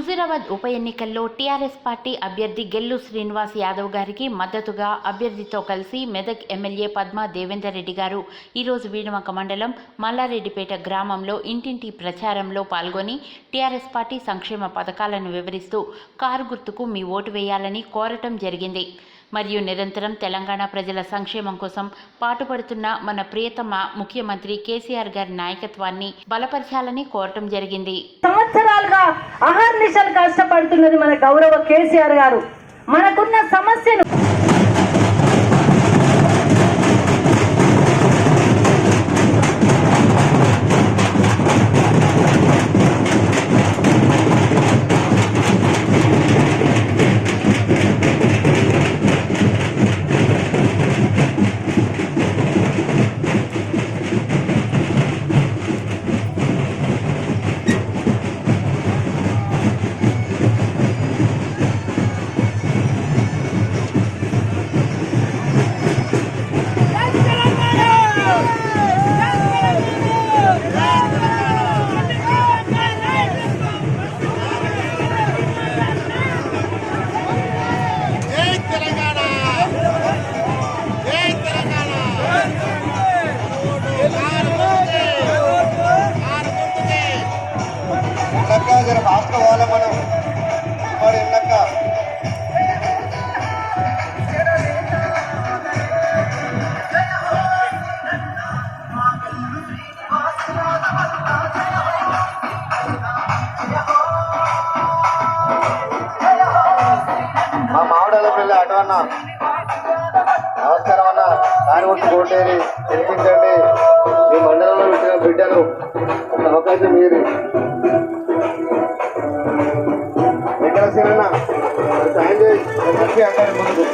హుజూరాబాద్ ఉప ఎన్నికల్లో TRS party అభ్యర్థి గెల్లు శ్రీనివాస్ యాదవ్ గారికి మద్దతుగా అభ్యర్థితో కలిసి మెదక్ ఎమ్మెల్యే పద్మా దేవేందర్ రెడ్డి గారు ఈరోజు వీణవంక మండలం మల్లారెడ్డిపేట గ్రామంలో ఇంటింటి ప్రచారంలో పాల్గొని టీఆర్ఎస్ పార్టీ సంక్షేమ పథకాలను వివరిస్తూ కారు గుర్తుకు మీ ఓటు వేయాలని కోరటం జరిగింది. మరియు నిరంతరం తెలంగాణ ప్రజల సంక్షేమం కోసం పాటుపడుతున్న మన ప్రియతమ ముఖ్యమంత్రి కేసీఆర్ గారి నాయకత్వాన్ని బలపరచాలని కోరటం జరిగింది. సంవత్సరాలుగా అహర్నిశలు కష్టపడుతున్నది మన గౌరవ కేసీఆర్ గారు. మనకున్న సమస్యను మామిడాల అన్న. నమస్కారం అన్న. దాని కొట్టి కోటేరి తెలిపించండి మీ మండలంలో పెట్టిన బిడ్డను ఒక అవకాశం మీరు. వెంకటసేనన్న సాయం చేసి మంచి అంటారు ముందు